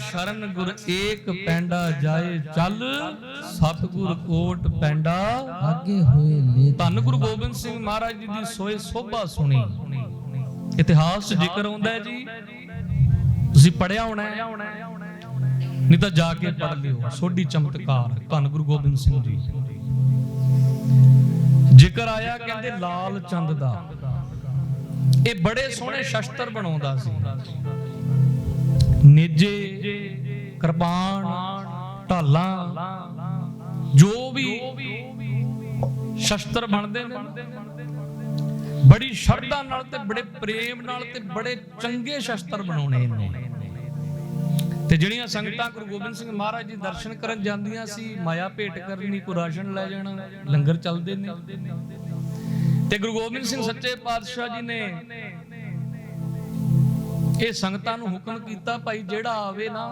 ਸ਼ਰਨ ਗੁਰ ਏਕ ਪੈਂਡਾ ਜਾਏ ਚੱਲ ਸਤਿਗੁਰ ਕੋਟ ਪੈਂਡਾ। ਆਗੇ ਹੋਏ ਲੈ ਧੰਨ ਗੁਰੂ ਗੋਬਿੰਦ ਸਿੰਘ ਮਹਾਰਾਜ ਜੀ ਦੀ ਸੋਏ ਸੋਭਾ ਸੁਣੀ। ਇਤਿਹਾਸ 'ਚ ਜ਼ਿਕਰ ਆਉਂਦਾ ਹੈ ਜੀ। ਤੁਸੀਂ ਪੜਿਆ ਹੋਣਾ ਹੈ। ਨਹੀਂ ਤਾਂ ਜਾ ਕੇ ਪੜ ਲਿਓ। ਸੋਢੀ ਚਮਤਕਾਰ ਧੰਨ ਗੁਰੂ ਗੋਬਿੰਦ ਸਿੰਘ ਜੀ। ਜ਼ਿਕਰ ਆਇਆ ਕਹਿੰਦੇ ਲਾਲ ਚੰਦ ਦਾ। ਇਹ ਬੜੇ ਸੋਹਣੇ ਸ਼ਸਤਰ ਬਣਾਉਂਦਾ ਸੀ। ਨੇਜੇ ਕਿਰਪਾਨ, ਢਾਲਾਂ, ਜੋ ਵੀ ਸ਼ਸਤਰ ਬਣਦੇ ਨੇ ਬੜੀ ਸ਼ਰਧਾ ਨਾਲ ਤੇ ਬੜੇ ਪ੍ਰੇਮ ਨਾਲ ਤੇ ਬੜੇ ਚੰਗੇ ਸ਼ਸਤਰ ਬਣਾਉਣੇ ਨੇ। ਤੇ ਜਿਹੜੀਆਂ ਸੰਗਤਾਂ ਗੁਰੂ ਗੋਬਿੰਦ ਸਿੰਘ ਮਹਾਰਾਜ ਜੀ ਦਰਸ਼ਨ ਕਰਨ ਜਾਂਦੀਆਂ ਸੀ, ਮਾਇਆ ਭੇਟ ਕਰਨੀ ਕੋ ਰਾਸ਼ਨ ਲੈ ਜਾਣਾ, ਲੰਗਰ ਚੱਲਦੇ ਨੇ। ਤੇ ਗੁਰੂ ਗੋਬਿੰਦ ਸਿੰਘ ਸੱਚੇ ਪਾਤਸ਼ਾਹ ਜੀ ਨੇ ਇਹ ਸੰਗਤਾਂ ਨੂੰ ਹੁਕਮ ਕੀਤਾ ਭਾਈ ਜਿਹੜਾ ਆਵੇ ਨਾ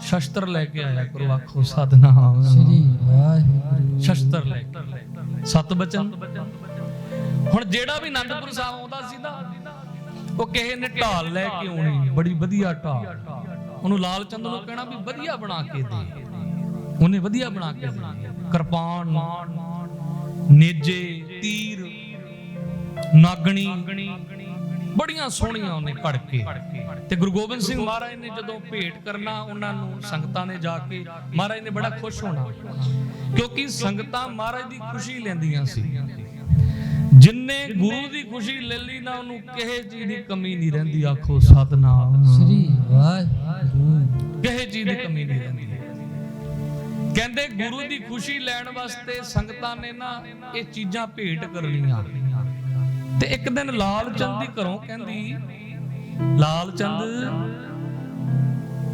ਸ਼ਸਤਰ ਲੈ ਕੇ ਆਇਆ ਕਰੋ ਆਖੋ ਸਤਨਾਮ। ਸ੍ਰੀ ਵਾਹਿਗੁਰੂ। ਸ਼ਸਤਰ ਲੈ ਕੇ। ਸਤ ਬਚਨ। ਹੁਣ ਜਿਹੜਾ ਵੀ ਆਨੰਦਪੁਰ ਸਾਹਿਬ ਆਉਂਦਾ ਸੀ ਨਾ ਉਹ ਕਿਸੇ ਨੇ ਢਾਲ ਲੈ ਕੇ ਆਉਣੀ ਬੜੀ ਵਧੀਆ ਢਾਲ। ਉਹਨੂੰ ਲਾਲ ਚੰਦ ਨੂੰ ਕਹਿਣਾ ਵੀ ਵਧੀਆ ਬਣਾ ਕੇ ਦੇ। ਉਹਨੇ ਵਧੀਆ ਬਣਾ ਕੇ ਦੇ। ਕਿਰਪਾਨ ਨੇਜੇ ਤੀਰ ਨਾਗਣੀ। ਬੜੀਆਂ ਸੋਹਣੀਆਂ ਉਹਨੇ ਘੜ ਕੇ। ਤੇ ਗੁਰੂ ਗੋਬਿੰਦ ਸਿੰਘ ਮਹਾਰਾਜ ਨੇ ਜਦੋਂ ਭੇਟ ਕਰਨਾ ਉਹਨਾਂ ਨੂੰ ਸੰਗਤਾਂ ਨੇ ਜਾ ਕੇ ਮਹਾਰਾਜ ਨੇ ਬੜਾ ਖੁਸ਼ ਹੋਣਾ। ਕਿਉਂਕਿ ਸੰਗਤਾਂ ਮਹਾਰਾਜ ਦੀ ਖੁਸ਼ੀ ਲੈਂਦੀਆਂ ਸੀ। ਜਿੰਨੇ ਗੁਰੂ ਦੀ ਖੁਸ਼ੀ ਲੈ ਲਈ ਨਾ ਉਹਨੂੰ ਕਿਸੇ ਚੀਜ਼ ਦੀ ਕਮੀ ਨਹੀਂ ਰਹਿੰਦੀ। ਆਖੋ ਸਤਨਾਮ। ਸ੍ਰੀ ਵਾਹਿਗੁਰੂ। ਕਿਸੇ ਚੀਜ਼ ਦੀ ਕਮੀ ਨਹੀਂ ਰਹਿੰਦੀ। ਕਹਿੰਦੇ ਗੁਰੂ ਦੀ ਖੁਸ਼ੀ ਲੈਣ ਵਾਸਤੇ ਸੰਗਤਾਂ ਨੇ ਨਾ ਇਹ ਚੀਜ਼ਾਂ ਭੇਟ ਕਰਨੀਆਂ। ਤੇ ਇੱਕ ਦਿਨ ਲਾਲ ਚੰਦ ਦੀ ਘਰੋਂ ਕਹਿੰਦੀ, ਲਾਲ ਚੰਦ,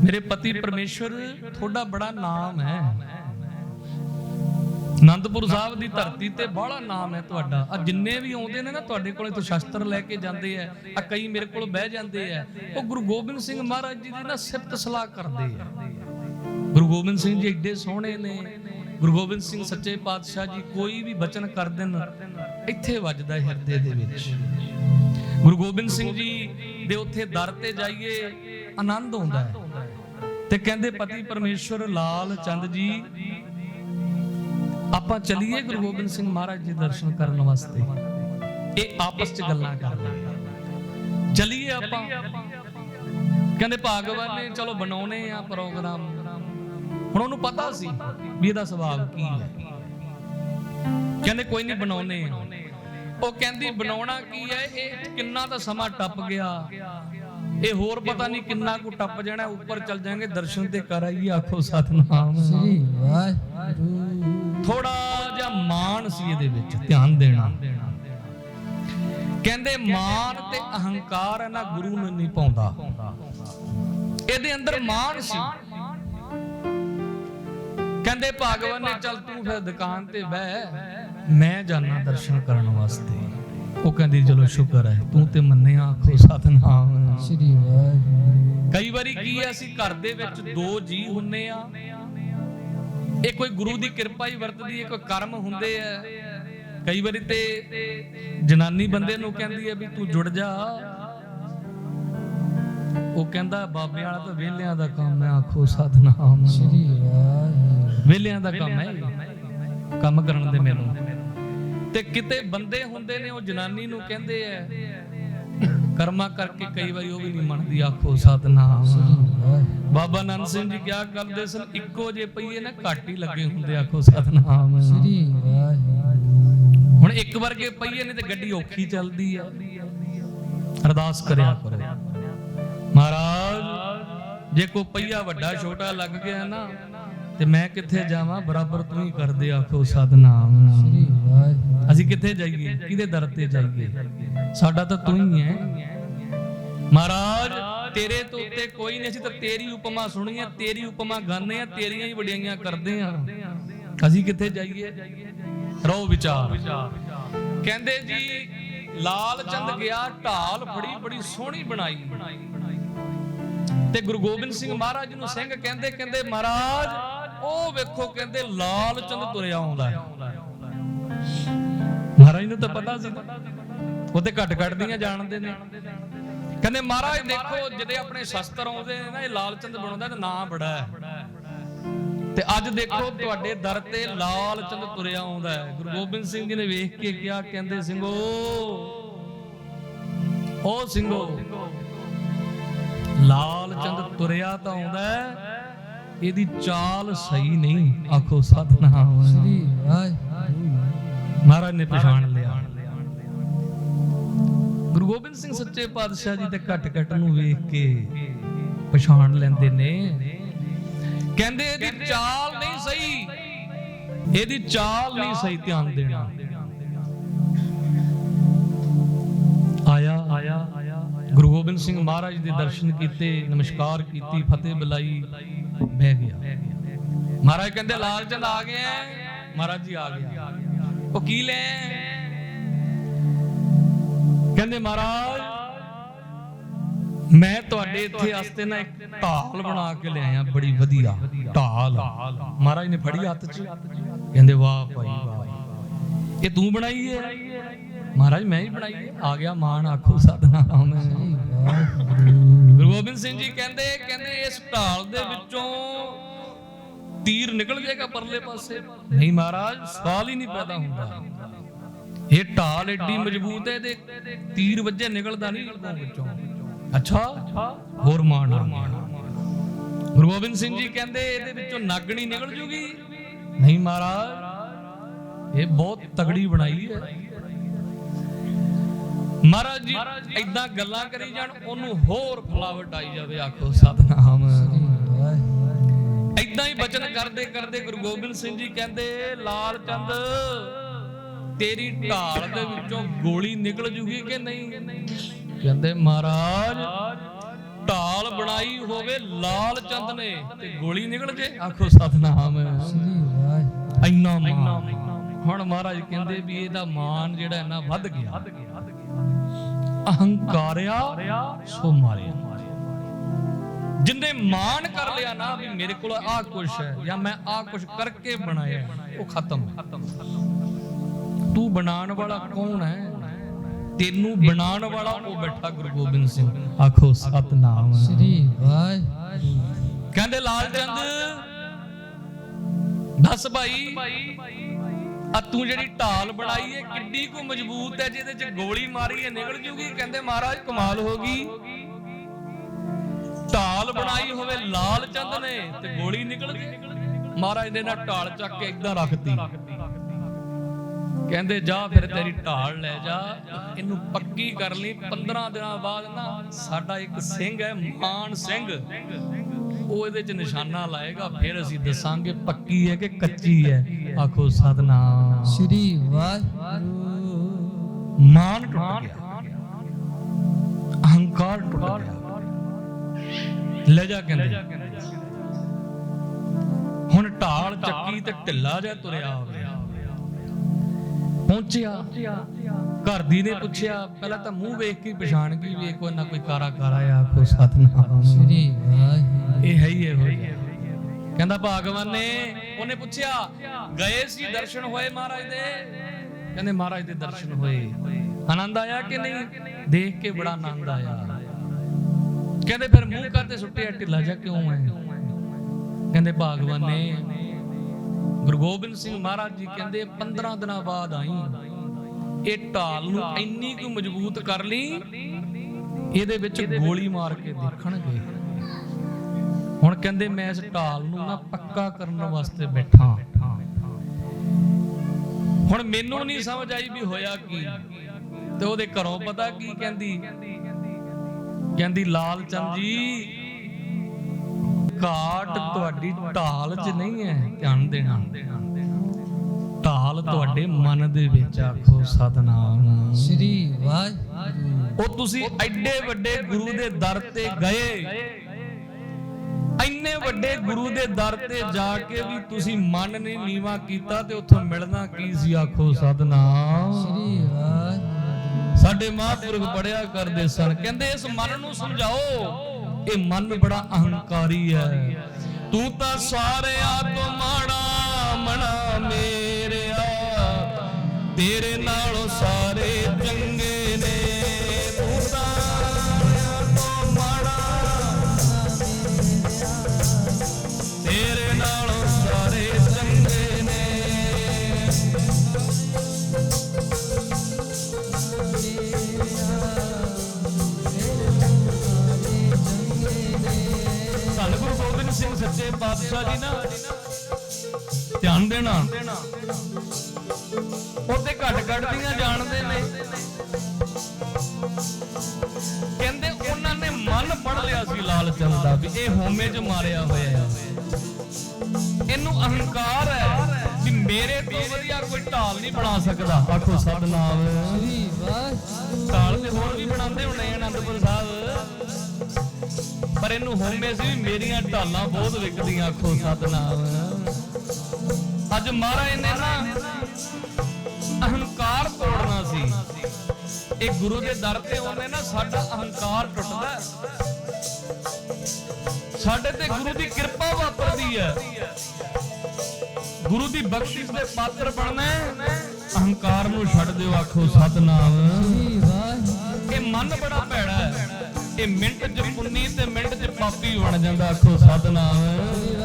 ਮੇਰੇ ਪਤੀ ਪਰਮੇਸ਼ਵਰ, ਤੁਹਾਡਾ ਬੜਾ ਨਾਮ ਹੈ। ਆਨੰਦਪੁਰ ਸਾਹਿਬ ਦੀ ਧਰਤੀ ਤੇ ਬੜਾ ਨਾਮ ਹੈ ਤੁਹਾਡਾ। ਆ ਜਿੰਨੇ ਵੀ ਆਉਂਦੇ ਨੇ ਨਾ ਤੁਹਾਡੇ ਕੋਲੇ ਤੋਂ ਸ਼ਸਤਰ ਲੈ ਕੇ ਜਾਂਦੇ ਆ ਆ ਕਈ ਮੇਰੇ ਕੋਲ ਬਹਿ ਜਾਂਦੇ ਆ। ਉਹ ਗੁਰੂ ਗੋਬਿੰਦ ਸਿੰਘ ਮਹਾਰਾਜ ਜੀ ਦੀ ਨਾ ਸਿਫਤ ਸਲਾਹ ਕਰਦੇ ਆ। ਗੁਰੂ ਗੋਬਿੰਦ ਸਿੰਘ ਜੀ ਏਡੇ ਸੋਹਣੇ ਨੇ। ਗੁਰੂ ਗੋਬਿੰਦ ਸਿੰਘ ਸੱਚੇ ਪਾਤਸ਼ਾਹ ਜੀ ਕੋਈ ਵੀ ਬਚਨ ਕਰ ਦੇਣ, ਇੱਥੇ ਵੱਜਦਾ ਹਿਰਦੇ ਦੇ ਵਿੱਚ। ਗੁਰੂ ਗੋਬਿੰਦ ਸਿੰਘ ਜੀ ਦੇ ਉੱਥੇ ਦਰ ਤੇ ਜਾਈਏ, ਆਨੰਦ ਆਉਂਦਾ ਹੈ। ਤੇ ਕਹਿੰਦੇ ਪਤੀ ਪਰਮੇਸ਼ਵਰ ਲਾਲ ਚੰਦ ਜੀ, ਆਪਾਂ ਚਲੀਏ ਗੁਰੂ ਗੋਬਿੰਦ ਸਿੰਘ ਮਹਾਰਾਜ ਜੀ ਦਰਸ਼ਨ ਕਰਨ ਵਾਸਤੇ। ਇਹ ਆਪਸ ਚ ਗੱਲਾਂ ਕਰਦੇ ਚਲੀਏ ਆਪਾਂ। ਕਹਿੰਦੇ ਭਾਗਵਾਨ ਨੇ ਚਲੋ ਬਣਾਉਨੇ ਆ ਪ੍ਰੋਗਰਾਮ। ਹੁਣ ਉਹਨੂੰ ਪਤਾ ਸੀ ਵੀ ਇਹਦਾ ਸੁਭਾਅ ਕੀ ਹੈ। ਕਹਿੰਦੇ ਕੋਈ ਨਹੀਂ ਬਣਾਉਨੇ ਉਹ ਕਹਿੰਦੀ ਬਣਾਉਣਾ ਕੀ ਹੈ? ਇਹ ਕਿੰਨਾ ਤਾਂ ਸਮਾਂ ਟੱਪ ਗਿਆ। ਇਹ ਹੋਰ ਪਤਾ ਨਹੀਂ ਕਿੰਨਾ ਕੁ ਟੱਪ ਜਾਣਾ ਉੱਪਰ ਚੱਲ ਜਾਾਂਗੇ ਦਰਸ਼ਨ ਤੇ ਕਰ ਆਈਏ ਆਖੋ ਸਤਨਾਮ। ਸ੍ਰੀ ਵਾਹਿਗੁਰੂ। ਥੋੜਾ ਜਿਹਾ ਮਾਣ ਸੀ ਇਹਦੇ ਵਿੱਚ ਧਿਆਨ ਦੇਣਾ। ਕਹਿੰਦੇ ਮਾਣ ਤੇ ਅਹੰਕਾਰ ਹੈ ਨਾ ਗੁਰੂ ਨੂੰ ਨਹੀਂ ਪਾਉਂਦਾ। ਇਹਦੇ ਅੰਦਰ ਮਾਣ ਸੀ। ਕਹਿੰਦੇ ਭਗਵਾਨ ਨੇ ਚੱਲ ਤੂੰ ਫਿਰ ਦੁਕਾਨ ਤੇ ਬਹਿ। ਮੈਂ ਜਾਣਾ ਦਰਸ਼ਨ ਕਰਨ ਵਾਸਤੇ। ਉਹ ਕਹਿੰਦੀ ਚਲੋ ਸ਼ੁਕਰ ਹੈ ਤੂੰ ਤੇ ਮੰਨਿਆ ਆਖੋ ਸਤਨਾਮ। ਸ੍ਰੀ ਵਾਹਿਗੁਰੂ। ਕਈ ਵਾਰੀ ਕੀ ਹੈ ਅਸੀਂ ਘਰ ਦੇ ਵਿੱਚ ਦੋ ਜੀ ਹੁੰਨੇ ਆ। ਇਹ ਕੋਈ ਗੁਰੂ ਦੀ ਕਿਰਪਾ ਹੀ ਵਰਤਦੀ ਹੈ ਕੋਈ ਕਰਮ ਹੁੰਦੇ ਆ। ਕਈ ਵਾਰੀ ਤੇ ਜਨਾਨੀ ਬੰਦੇ ਨੂੰ ਕਹਿੰਦੀ ਹੈ ਵੀ ਤੂੰ ਜੁੜ ਜਾ। ਉਹ ਕਹਿੰਦਾ ਬਾਬੇ ਵਾਲਾ ਤਾਂ ਵਿਹਲਿਆਂ ਦਾ ਕੰਮ ਹੈ ਆਖੋ ਸਤਨਾਮ। ਸ੍ਰੀ ਵਾਹਿਗੁਰੂ। ਵਿਹਲਿਆਂ ਦਾ ਕੰਮ ਹੈ। ਕੰਮ ਕਰਨ ਦੇ ਮੈਨੂੰ ਤੇ ਕਿਤੇ ਬੰਦੇ ਹੁੰਦੇ ਨੇ ਉਹ ਜਨਾਨੀ ਨੂੰ ਕਹਿੰਦੇ ਆ। ਕਰਮਾ ਕਰਕੇ ਕਈ ਵਾਰੀ ਉਹ ਵੀ ਨਹੀਂ ਮੰਨਦੀ ਆਖੋ ਸਤਨਾਮ। ਬਾਬਾ ਨੰਦ ਸਿੰਘ ਜੀ ਕਿਆ ਕਰਦੇ ਸਨ? ਇੱਕੋ ਜੇ ਪਈਏ ਨਾ ਘੱਟ ਹੀ ਲੱਗੇ ਹੁੰਦੇ ਆਖੋ ਸਤਨਾਮ। ਸ੍ਰੀ ਵਾਹਿਗੁਰੂ ਹੁਣ ਇੱਕ ਵਰਗੇ ਪਈਏ ਨੇ ਤੇ ਗੱਡੀ ਔਖੀ ਚੱਲਦੀ ਆ। ਅਰਦਾਸ ਕਰਿਆ ਕਰੋ। ਮਹਾਰਾਜ ਜੇ ਕੋ ਪਈਆ ਵੱਡਾ ਛੋਟਾ ਲੱਗ ਗਿਆ ਨਾ ਤੇ ਮੈਂ ਕਿੱਥੇ ਜਾਵਾਂ? ਬਰਾਬਰ ਤੂੰ ਹੀ ਕਰਦੇ ਆਖੋ ਸਤਨਾਮ। ਸ੍ਰੀ ਵਾਹਿਗੁਰੂ ਅਸੀਂ ਕਿੱਥੇ ਜਾਈਏ? ਕਿਹਦੇ ਦਰ ਤੇ ਜਾਈਏ? ਸਾਡਾ ਤਾਂ ਤੂੰ ਹੀ ਹੈ। ਮਹਾਰਾਜ ਤੇਰੇ ਤੋਂ ਉੱਤੇ ਕੋਈ ਨਹੀਂ ਅਸੀਂ ਤਾਂ ਤੇਰੀ ਉਪਮਾ ਸੁਣੀ ਹੈ ਤੇਰੀ ਉਪਮਾ ਗਾਉਂਦੇ ਆ ਤੇਰੀਆਂ ਹੀ ਵਡਿਆਈਆਂ ਕਰਦੇ ਆ ਅਸੀਂ ਕਿੱਥੇ ਜਾਈਏ? ਰਹੋ ਵਿਚਾਰ। ਕਹਿੰਦੇ ਜੀ ਲਾਲ ਚੰਦ ਗਿਆ ਢਾਲ ਬੜੀ ਬੜੀ ਸੋਹਣੀ ਬਣਾਈ। ਤੇ ਗੁਰੂ ਗੋਬਿੰਦ ਸਿੰਘ ਮਹਾਰਾਜ ਨੂੰ ਸਿੰਘ ਕਹਿੰਦੇ ਕਹਿੰਦੇ ਮਹਾਰਾਜ ਉਹ ਵੇਖੋ ਕਹਿੰਦੇ ਲਾਲ ਚੰਦ ਤੁਰਿਆ ਆਉਂਦਾ ਮਹਾਰਾਜ ਨੂੰ ਤਾਂ ਪਤਾ ਸੀ ਉਹ ਤੇ ਘਟ ਘਟ ਦੀਆਂ ਜਾਣਦੇ ਨੇ। ਕਹਿੰਦੇ ਮਹਾਰਾਜ ਦੇਖੋ ਜਿਹਦੇ ਆਪਣੇ ਸ਼ਸਤਰ ਆਉਂਦੇ ਨੇ ਨਾ ਇਹ ਲਾਲ ਚੰਦ ਬਣਾਉਂਦਾ ਤੇ ਨਾਂ ਬੜਾ ਹੈ। ਤੇ ਅੱਜ ਦੇਖੋ ਤੁਹਾਡੇ ਦਰ ਤੇ ਲਾਲ ਚੰਦ ਤੁਰਿਆ ਆਉਂਦਾ ਹੈ। ਗੁਰੂ ਗੋਬਿੰਦ ਸਿੰਘ ਜੀ ਨੇ ਵੇਖ ਕੇ ਕਿਹਾ ਕਹਿੰਦੇ ਸਿੰਘੋ ਓ ਸਿੰਘੋ। ਲਾਲ ਚੰਦ ਤੁਰਿਆ ਤਾਂ ਆਉਂਦਾ ਹੈ। ਇਹਦੀ ਚਾਲ ਸਹੀ ਨਹੀਂ ਆਖੋ ਸਤਨਾਮ। ਸ੍ਰੀ ਮਹਾਰਾਜ ਨੇ ਪਛਾਣ ਲਿਆ। ਗੁਰੂ ਗੋਬਿੰਦ ਸਿੰਘ ਸੱਚੇ ਪਾਤਸ਼ਾਹ ਜੀ ਤੇ ਘਟ ਘਟ ਨੂੰ ਵੇਖ ਕੇ ਪਛਾਣ ਲੈਂਦੇ ਨੇ। ਕਹਿੰਦੇ ਇਹਦੀ ਚਾਲ ਨਹੀਂ ਸਹੀ। ਇਹਦੀ ਚਾਲ ਨਹੀਂ ਸਹੀ ਧਿਆਨ ਦੇਣਾ। ਆਇਆ ਆਇਆ ਗੁਰੂ ਗੋਬਿੰਦ ਸਿੰਘ ਮਹਾਰਾਜ ਦੇ ਦਰਸ਼ਨ ਕੀਤੇ ਨਮਸਕਾਰ ਕੀਤੀ ਫਤਿਹ ਬੁਲਾਈ। ਬਹਿ ਗਿਆ ਮਹਾਰਾਜ ਕਹਿੰਦੇ ਲਾਲ ਚੰਦ ਆ ਗਏ ਮਹਾਰਾਜ ਜੀ ਆ ਗਿਆ ਉਹ ਕੀ ਲੈ? ਕਹਿੰਦੇ ਮਹਾਰਾਜ ਮੈਂ ਤੁਹਾਡੇ ਇੱਥੇ ਵਾਸਤੇ ਨਾ ਇੱਕ ਢਾਲ ਬਣਾ ਕੇ ਲਿਆਇਆ ਬੜੀ ਵਧੀਆ। ਢਾਲ। ਮਹਾਰਾਜ ਨੇ ਫੜੀ ਹੱਥ 'ਚ। ਕਹਿੰਦੇ ਵਾਹ ਭਾਈ ਵਾਹ ਇਹ ਤੂੰ ਬਣਾਈ ਹੈ ਮਹਾਰਾਜ, ਮੈਂ ਹੀ ਬਣਾਈ। ਆ ਗਿਆ ਮਾਨ ਆਖੋ ਸਤਨਾਮ। ਗੁਰੂ ਗੋਬਿੰਦ ਸਿੰਘ ਜੀ ਕਹਿੰਦੇ ਕਹਿੰਦੇ ਇਸ ਢਾਲ ਦੇ ਵਿੱਚੋਂ ਤੀਰ ਨਿਕਲ ਜਾਏਗਾ ਪਰਲੇ ਪਾਸੇ। ਨਹੀਂ ਮਹਾਰਾਜ, ਸਵਾਲ ਹੀ ਨਹੀਂ ਪੈਦਾ ਹੁੰਦਾ। ਇਹ ਢਾਲ ਏਡੀ ਮਜ਼ਬੂਤ ਹੈ, ਇਹਦੇ ਤੀਰ ਵੱਜੇ ਨਿਕਲਦਾ ਨਹੀਂ ਵਿੱਚੋਂ। ਅੱਛਾ? ਹੋਰ ਮਾਣ ਆ ਗੁਰੂ ਗੋਬਿੰਦ ਸਿੰਘ ਜੀ ਕਹਿੰਦੇ, ਇਹਦੇ ਵਿੱਚੋਂ ਨਾਗਣੀ ਨਿਕਲ ਜੂਗੀ। ਨਹੀਂ ਮਹਾਰਾਜ, ਇਹ ਬਹੁਤ ਤਗੜੀ ਬਣਾਈ ਹੈ। ਮਹਾਰਾਜ ਜੀ ਇਦਾਂ ਗੱਲਾਂ ਕਰੀ ਜਾਣ, ਉਹਨੂੰ ਹੋਰ ਫਲਾਵਟ ਆਈ ਜਾਵੇ, ਆਖੋ, ਸਤਨਾਮ। ਇਦਾਂ ਹੀ ਬਚਨ ਕਰਦੇ ਕਰਦੇ ਗੁਰੂ ਗੋਬਿੰਦ ਸਿੰਘ ਜੀ ਕਹਿੰਦੇ, ਲਾਲ ਚੰਦ, ਤੇਰੀ ਢਾਲ ਦੇ ਵਿੱਚੋਂ ਗੋਲੀ ਨਿਕਲ ਜੂਗੀ ਕਿ ਨਹੀਂ? ਕਹਿੰਦੇ, ਮਹਾਰਾਜ, ਢਾਲ ਬਣਾਈ ਹੋਵੇ ਲਾਲ ਚੰਦ ਨੇ, ਤੇ ਗੋਲੀ ਨਿਕਲ ਜੇ, ਆਖੋ, ਸਤਨਾਮ। ਇੰਨਾ ਮਾਨ ਹੁਣ ਮਹਾਰਾਜ ਕਹਿੰਦੇ ਵੀ ਇਹਦਾ ਮਾਨ ਜਿਹੜਾ ਇੰਨਾ ਵੱਧ ਗਿਆ। ਅਹੰਕਾਰਿਆ ਸੋ ਮਾਰਿਆ। ਜਿੰਨੇ ਮਾਨ ਕਰ ਲਿਆ ਨਾ ਵੀ ਮੇਰੇ ਕੋਲ ਆਹ ਕੁਛ ਹੈ ਜਾਂ ਮੈਂ ਆਹ ਕੁਛ ਕਰਕੇ ਬਣਾਇਆ ਉਹ ਖਤਮ ਤੂੰ ਬਣਾਉਣ ਵਾਲਾ ਕੌਣ ਹੈ? ਤੈਨੂੰ ਬਣਾਉਣ ਵਾਲਾ ਉਹ ਬੈਠਾ ਗੁਰੂ ਗੋਬਿੰਦ ਸਿੰਘ। ਆਖੋ ਸਤਨਾਮ। ਸ੍ਰੀ ਵਾਹਿਗੁਰੂ ਕਹਿੰਦੇ ਲਾਲ ਚੰਦ ਦੱਸ ਭਾਈ ਆ ਤੂੰ ਜਿਹੜੀ ਢਾਲ ਬਣਾਈ ਹੈ ਕਿੱਡੀ ਕੋ ਮਜ਼ਬੂਤ ਹੈ ਜਿਹਦੇ ਚ ਗੋਲੀ ਮਾਰੀ ਹੈ ਨਿਕਲ ਜੂਗੀ। ਕਹਿੰਦੇ ਮਹਾਰਾਜ, ਕਮਾਲ ਹੋ ਗਈ। ਢਾਲ ਬਣਾਈ ਹੋਵੇ ਲਾਲ ਚੰਦ ਨੇ, ਤੇ ਗੋਲੀ ਨਿਕਲ ਗਈ। ਮਹਾਰਾਜ ਨੇ ਨਾ ਢਾਲ ਚੱਕ ਕੇ ਇਦਾਂ ਰੱਖਤੀ। ਕਹਿੰਦੇ, ਜਾ ਫਿਰ ਤੇਰੀ ਢਾਲ ਲੈ ਜਾ। ਇਹਨੂੰ ਪੱਕੀ ਕਰ ਲਈ। 15 ਦਿਨਾਂ ਬਾਅਦ ਨਾ ਸਾਡਾ ਇੱਕ ਸਿੰਘ ਹੈ, ਮਾਨ ਸਿੰਘ। ਉਹ ਇਹਦੇ ਚ ਨਿਸ਼ਾਨਾ ਲਾਏਗਾ। ਫਿਰ ਅਸੀਂ ਦੱਸਾਂਗੇ ਪੱਕੀ ਹੈ ਕਿ ਕੱਚੀ ਹੈ। ਆਖੋ ਸਤਨਾਮ। ਸ੍ਰੀ ਵਾਹਿਗੁਰੂ। ਮਾਨ ਟੁੱਟ ਗਿਆ। ਅਹੰਕਾਰ ਟੁੱਟ ਗਿਆ। ਲੈ ਜਾ ਕਹਿੰਦੇ। ਹੁਣ ਢਾਲ ਚੱਕੀ ਤੇ ਢਿੱਲਾ ਜਿਹਾ ਤੁਰਿਆ ਹੋਵੇ। ਪਹੁੰਚਿਆ। ਘਰ ਦੀ ਨੇ ਪੁੱਛਿਆ। ਪਹਿਲਾਂ ਤਾਂ ਮੂੰਹ ਵੇਖ ਕੇ ਪਛਾਣ ਗਈ ਵੀ ਕੋਈ ਨਾ ਕੋਈ ਕਾਰਾ ਕਾਰਾ ਆ ਆਖੋ ਸਤਨਾਮ। ਸ੍ਰੀ ਵਾਹਿਗੁਰੂ। ਇਹ ਹੈ ਹੀ ਇਹੋ ਜਿਹਾ। ਕਹਿੰਦਾ ਭਾਗਵਾਨ ਨੇ ਉਹਨੇ ਪੁੱਛਿਆ, ਗਏ ਸੀ ਦਰਸ਼ਨ ਹੋਏ ਮਹਾਰਾਜ ਦੇ? ਕਹਿੰਦੇ ਮਹਾਰਾਜ ਦੇ ਦਰਸ਼ਨ ਹੋਏ। ਆਨੰਦ ਆਇਆ ਕਿ ਨਹੀਂ? ਦੇਖ ਕੇ ਬੜਾ ਆਨੰਦ ਆਇਆ। ਕਹਿੰਦੇ ਫਿਰ ਮੂੰਹ ਕਰਦੇ ਸੁੱਟਿਆ, ਢਿੱਲਾ ਜਾ ਕਿਉਂ ਹੈ ਕਹਿੰਦੇ ਭਾਗਵਾਨ ਨੇ ਗੁਰੂ ਗੋਬਿੰਦ ਸਿੰਘ ਮਹਾਰਾਜ ਜੀ ਕਹਿੰਦੇ 15 ਦਿਨਾਂ ਬਾਅਦ ਆਈ। ਇਹ ਢਾਲ ਨੂੰ ਇੰਨੀ ਕੁ ਮਜ਼ਬੂਤ ਕਰ ਲਈ, ਇਹਦੇ ਵਿੱਚ ਗੋਲੀ ਮਾਰ ਕੇ ਦੇਖਣਗੇ। ਹੁਣ ਕਹਿੰਦੇ ਮੈਂ ਇਸ ਢਾਲ ਨੂੰ ਨਾ ਪੱਕਾ ਕਰਨ ਵਾਸਤੇ ਬੈਠਾ। ਹੁਣ ਮੈਨੂੰ ਨਹੀਂ ਸਮਝ ਆਈ ਵੀ ਹੋਇਆ ਕੀ। ਤੇ ਉਹਦੇ ਘਰੋਂ ਪਤਾ ਕੀ ਕਹਿੰਦੀ? ਕਹਿੰਦੀ ਲਾਲ ਚੰਦ ਜੀ ਘਾਟ ਤੁਹਾਡੀ ਢਾਲ 'ਚ ਨਹੀਂ ਹੈ ਧਿਆਨ ਦੇਣਾ। ਢਾਲ ਤੁਹਾਡੇ ਮਨ ਦੇ ਵਿੱਚ ਆਖੋ ਸਤਨਾਮ। ਸ੍ਰੀ ਵਾਹਿਗੁਰੂ। ਉਹ ਤੁਸੀਂ ਐਡੇ ਵੱਡੇ ਗੁਰੂ ਦੇ ਦਰ ਤੇ ਗਏ। ਇੰਨੇ ਵੱਡੇ ਗੁਰੂ ਦੇ ਦਰ ਤੇ ਜਾ ਕੇ ਵੀ ਤੁਸੀਂ ਮਨ ਨਹੀਂ ਨੀਵਾ ਕੀਤਾ ਤੇ ਉੱਥੋਂ ਮਿਲਣਾ ਕੀ ਸੀ? ਆਖੋ ਸਤਨਾਮ। ਸ੍ਰੀ ਵਾਹਿਗੁਰੂ। ਸਾਡੇ ਮਹਾਂਪੁਰਖ ਪੜਿਆ ਕਰਦੇ ਸਨ। ਕਹਿੰਦੇ ਇਸ ਮਨ ਨੂੰ ਸਮਝਾਓ। ਇਹ ਮਨ ਬੜਾ ਅਹੰਕਾਰੀ ਹੈ। ਤੂੰ ਤਾਂ ਸਾਰਿਆਂ ਤੋਂ ਮਾੜਾ ਮਣਾ ਮੇਰਿਆ। ਤੇਰੇ ਨਾਲੋਂ ਸਾਰੇ ਸੱਚੇ ਪਾਤਸ਼ਾਹ ਜੀ ਨਾ ਧਿਆਨ ਦੇਣਾ। ਉਹਦੇ ਘਟ ਘਟ ਦੀਆਂ ਜਾਣਦੇ ਨੇ। ਕਹਿੰਦੇ ਉਹਨਾਂ ਨੇ ਮਨ ਪੜ ਲਿਆ ਸੀ ਲਾਲਚੰਦ ਦਾ ਵੀ ਇਹ ਹੋਮੇ 'ਚ ਮਾਰਿਆ ਹੋਇਆ ਹੈ। ਇਹਨੂੰ ਅਹੰਕਾਰ ਹੈ ਕਿ ਮੇਰੇ ਤੋਂ ਵਧੀਆ ਕੋਈ ਢਾਲ ਨਹੀਂ ਬਣਾ ਸਕਦਾ। ਆਖੋ ਸਤਨਾਮ। ਸ੍ਰੀ ਵਾਹਿਗੁਰੂ। ਢਾਲ ਤੇ ਹੋਰ ਵੀ ਬਣਾਉਂਦੇ ਹੋਣੇ ਅਨੰਦਪੁਰ ਸਾਹਿਬ। ਪਰ ਇਹਨੂੰ ਹੋਮੇ ਸੀ ਵੀ ਮੇਰੀਆਂ ਢਾਲਾਂ ਬਹੁਤ ਵਿਕਦੀਆਂ ਆਖੋ ਸਤਨਾਮ। ਅੱਜ ਮਹਾਰਾਜ ਨੇ ਨਾ ਅਹੰਕਾਰ ਤੋੜਨਾ ਸੀ। ਇਹ ਗੁਰੂ ਦੇ ਦਰ ਤੇ ਆਉਂਦੇ ਨਾ ਸਾਡਾ ਅਹੰਕਾਰ ਟੁੱਟਦਾ। ਸਾਡੇ ਤੇ ਗੁਰੂ ਦੀ ਕਿਰਪਾ ਵਾਪਰਦੀ ਹੈ। ਗੁਰੂ ਦੀ ਬਖਸ਼ਿਸ਼ ਦੇ ਪਾਤਰ ਬਣਨਾ ਅਹੰਕਾਰ ਨੂੰ ਛੱਡ ਦਿਓ ਆਖੋ ਸਤਨਾਮ। ਇਹ ਮਨ ਬੜਾ ਭੈੜਾ ਹੈ। ਇਹ ਮਿੰਟ 'ਚ ਪੁੰਨੀ ਤੇ ਮਿੰਟ 'ਚ ਪਾਪੀ ਬਣ ਜਾਂਦਾ ਆਖੋ ਸਤਨਾਮ।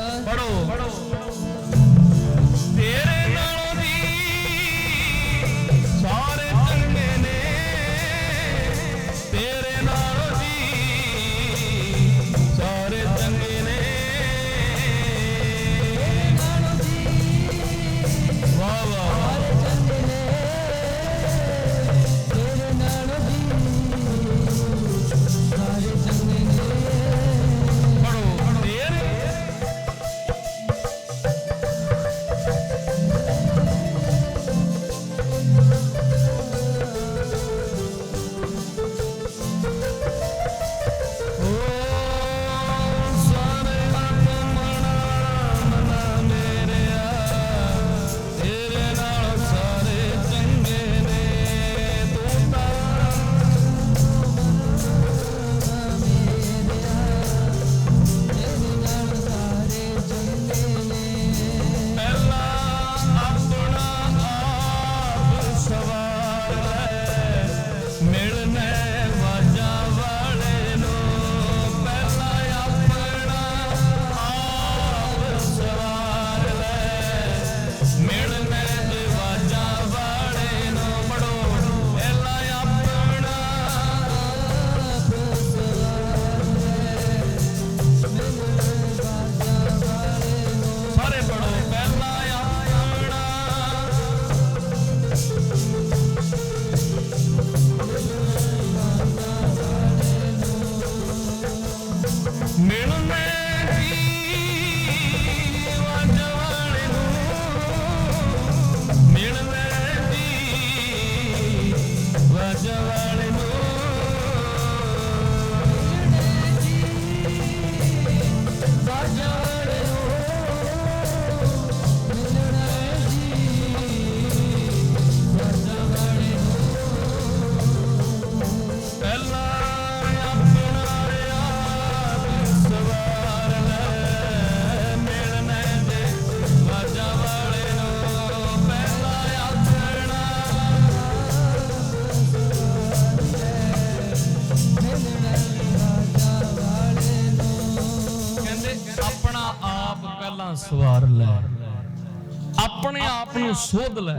ਨੂੰ ਸੋਧ ਲੈ।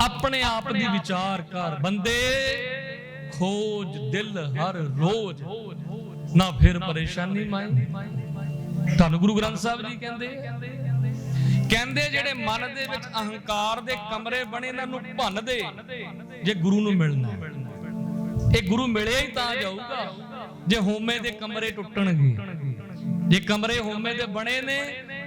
ਆਪਣੇ ਆਪ ਦੀ ਵਿਚਾਰ ਕਰ ਬੰਦੇ ਖੋਜ ਦਿਲ ਹਰ ਰੋਜ਼। ਨਾ ਫਿਰ ਪਰੇਸ਼ਾਨੀ ਮਾਈ। ਤੁਹਾਨੂੰ ਗੁਰੂ ਗ੍ਰੰਥ ਸਾਹਿਬ ਜੀ ਕਹਿੰਦੇ ਕਹਿੰਦੇ ਜਿਹੜੇ ਮਨ ਦੇ ਵਿੱਚ ਅਹੰਕਾਰ ਦੇ ਕਮਰੇ ਬਣੇ ਇਹਨਾਂ ਨੂੰ ਭੰਨ ਦੇ। ਜੇ ਗੁਰੂ ਨੂੰ ਮਿਲਣਾ। ਇਹ ਗੁਰੂ ਮਿਲਿਆ ਹੀ ਤਾਂ ਜਾਊਗਾ। ਜੇ ਹੋਮੇ ਦੇ ਕਮਰੇ ਟੁੱਟਣਗੇ। ਜੇ ਕਮਰੇ ਹੋਮੇ ਦੇ ਬਣੇ ਨੇ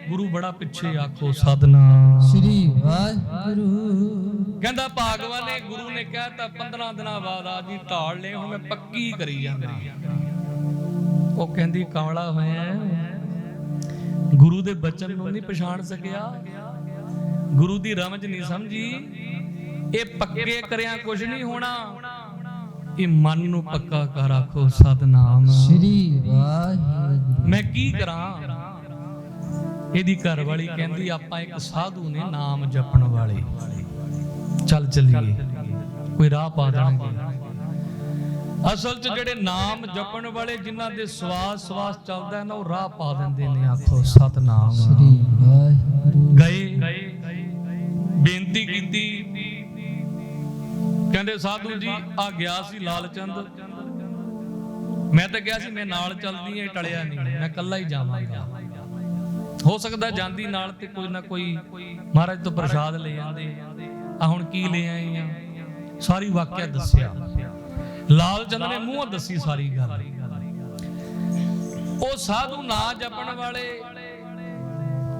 ਗੁਰੂ ਬੜਾ ਪਿੱਛੇ ਆਖੋ ਸਾਧਨਾ ਸ੍ਰੀ ਵਾਹਿਗੁਰੂ। ਕਹਿੰਦਾ ਭਾਗਵਾਨ ਨੇ ਗੁਰੂ ਨੇ ਕਹਿਤਾ 15 ਦਿਨਾਂ ਬਾਅਦ ਆ ਜੀ ਢਾਲ ਲੈ ਹੁਣ ਮੈਂ ਪੱਕੀ ਕਰੀ ਜਾਂਦਾ। ਉਹ ਕਹਿੰਦੀ ਕਾਵਲਾ ਹੋਇਆ। ਗੁਰੂ ਦੇ ਬਚਨ ਨੂੰ ਨਹੀਂ ਪਛਾਣ ਸਕਿਆ। ਗੁਰੂ ਦੀ ਰਮਜ ਨਹੀਂ ਸਮਝੀ। ਇਹ ਪੱਕੇ ਕਰਿਆ ਕੁਝ ਨਹੀਂ ਹੋਣਾ। ਇਹ ਮਨ ਨੂੰ ਪੱਕਾ ਕਰ ਆਖੋ ਸਤਨਾਮ। ਸ੍ਰੀ ਵਾਹਿਗੁਰੂ। ਮੈਂ ਕੀ ਕਰਾਂ? ਇਹਦੀ ਘਰ ਵਾਲੀ ਕਹਿੰਦੀ ਆਪਾਂ ਇੱਕ ਸਾਧੂ ਨੇ ਨਾਮ ਜਪਣ ਵਾਲੇ। ਚੱਲ ਚੱਲੀਏ। ਕੋਈ ਰਾਹ ਪਾ ਦੇਣਗੇ। ਅਸਲ 'ਚ ਜਿਹੜੇ ਨਾਮ ਜਪਣ ਵਾਲੇ ਜਿਨ੍ਹਾਂ ਦੇ ਸਵਾਸ ਸਵਾਸ ਚੱਲਦਾ ਹੈ ਨਾ ਉਹ ਰਾਹ ਪਾ ਦਿੰਦੇ ਨੇ ਆਖੋ ਸਤਨਾਮ। ਸ੍ਰੀ ਵਾਹਿਗੁਰੂ। ਗਏ। ਬੇਨਤੀ ਕੀਤੀ। ਕਹਿੰਦੇ ਸਾਧੂ ਜੀ ਆ ਗਿਆ ਸੀ ਲਾਲਚੰਦ। ਮੈਂ ਤਾਂ ਕਿਹਾ ਸੀ ਮੈਂ ਨਾਲ ਚੱਲਦੀ ਐ ਟਲਿਆ ਨਹੀਂ। ਮੈਂ ਇਕੱਲਾ ਹੀ ਜਾਵਾਂਗਾ। ਹੋ ਸਕਦਾ ਜਾਂਦੀ ਨਾਲ ਤੇ ਕੋਈ ਨਾ ਕੋਈ ਮਹਾਰਾਜ ਤੋਂ ਪ੍ਰਸ਼ਾਦ ਲੈ ਜਾਂਦੇ ਆ ਹੁਣ ਕੀ ਲੈ ਆਏ ਆ? ਸਾਰੀ ਵਾਕਿਆ ਦੱਸਿਆ। ਲਾਲ ਚੰਦ ਨੇ ਮੂੰਹੋਂ ਦੱਸੀ ਸਾਰੀ ਗੱਲ। ਉਹ ਸਾਧੂ ਨਾ ਜਪਣ ਵਾਲੇ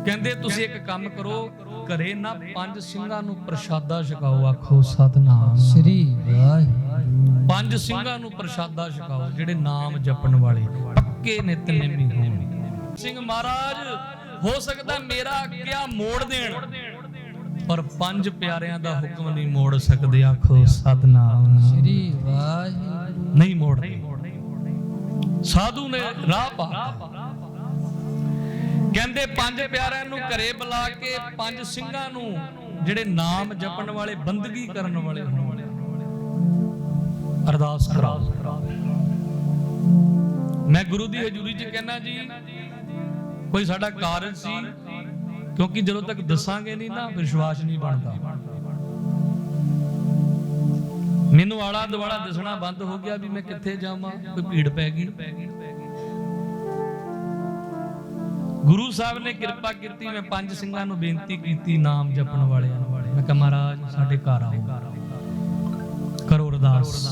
ਕਹਿੰਦੇ ਤੁਸੀਂ ਇੱਕ ਕੰਮ ਕਰੋ ਘਰੇ ਨਾ ਪੰਜ ਸਿੰਘਾਂ ਨੂੰ ਪ੍ਰਸ਼ਾਦਾ ਛਕਾਓ। ਆਖੋ ਸਤਨਾਮ। ਸ੍ਰੀ ਵਾਹਿਗੁਰੂ। ਪੰਜ ਸਿੰਘਾਂ ਨੂੰ ਪ੍ਰਸ਼ਾਦਾ ਛਕਾਓ ਜਿਹੜੇ ਨਾਮ ਜਪਣ ਵਾਲੇ। ਪੱਕੇ ਨਿਤਨੇਮੀ ਹੋਣ। ਸਿੰਘ ਮਹਾਰਾਜ ਹੋ ਸਕਦਾ ਮੇਰਾ ਕਿਆ ਮੋੜ ਦੇਣ ਪਰ ਪੰਜ ਪਿਆਰਿਆਂ ਦਾ ਹੁਕਮ ਨਹੀਂ ਮੋੜ ਸਕਦੇ ਆਖੋ ਸਤਨਾਮ। ਸ੍ਰੀ ਵਾਹਿਗੁਰੂ। ਨਹੀਂ ਮੋੜਦੇ। ਸਾਧੂ ਨੇ ਰਾਹ ਪਾ ਕਹਿੰਦੇ ਪੰਜ ਪਿਆਰਿਆਂ ਨੂੰ ਘਰੇ ਬੁਲਾ ਕੇ ਪੰਜ ਸਿੰਘਾਂ ਨੂੰ ਜਿਹੜੇ ਨਾਮ ਜਪਣ ਵਾਲੇ ਬੰਦਗੀ ਕਰਨ ਵਾਲੇ ਹੋਣ। ਅਰਦਾਸ ਕਰਾਓ। ਮੈਂ ਗੁਰੂ ਦੀ ਹਜ਼ੂਰੀ 'ਚ ਕਹਿਣਾ ਜੀ ਕੋਈ ਸਾਡਾ ਕਾਰਨ ਸੀ, ਕਿਉਂਕਿ ਜਦੋਂ ਤੱਕ ਦੱਸਾਂਗੇ ਨਹੀਂ ਨਾ, ਵਿਸ਼ਵਾਸ ਨਹੀਂ ਬਣਦਾ। ਮੈਨੂੰ ਆਲਾ ਦੁਆਲਾ ਦਿਸਣਾ ਬੰਦ ਹੋ ਗਿਆ ਵੀ ਮੈਂ ਕਿੱਥੇ ਜਾਵਾਂ, ਕੋਈ ਭੀੜ ਪੈ ਗਈ। ਗੁਰੂ ਸਾਹਿਬ ਨੇ ਕਿਰਪਾ ਕੀਤੀ, ਮੈਂ ਪੰਜ ਸਿੰਘਾਂ ਨੂੰ ਬੇਨਤੀ ਕੀਤੀ, ਨਾਮ ਜਪਣ ਵਾਲਿਆਂ ਨੂੰ। ਮੈਂ ਕਿਹਾ, ਮਹਾਰਾਜ, ਸਾਡੇ ਘਰ ਆਓ। ਕਰੋ ਅਰਦਾਸ।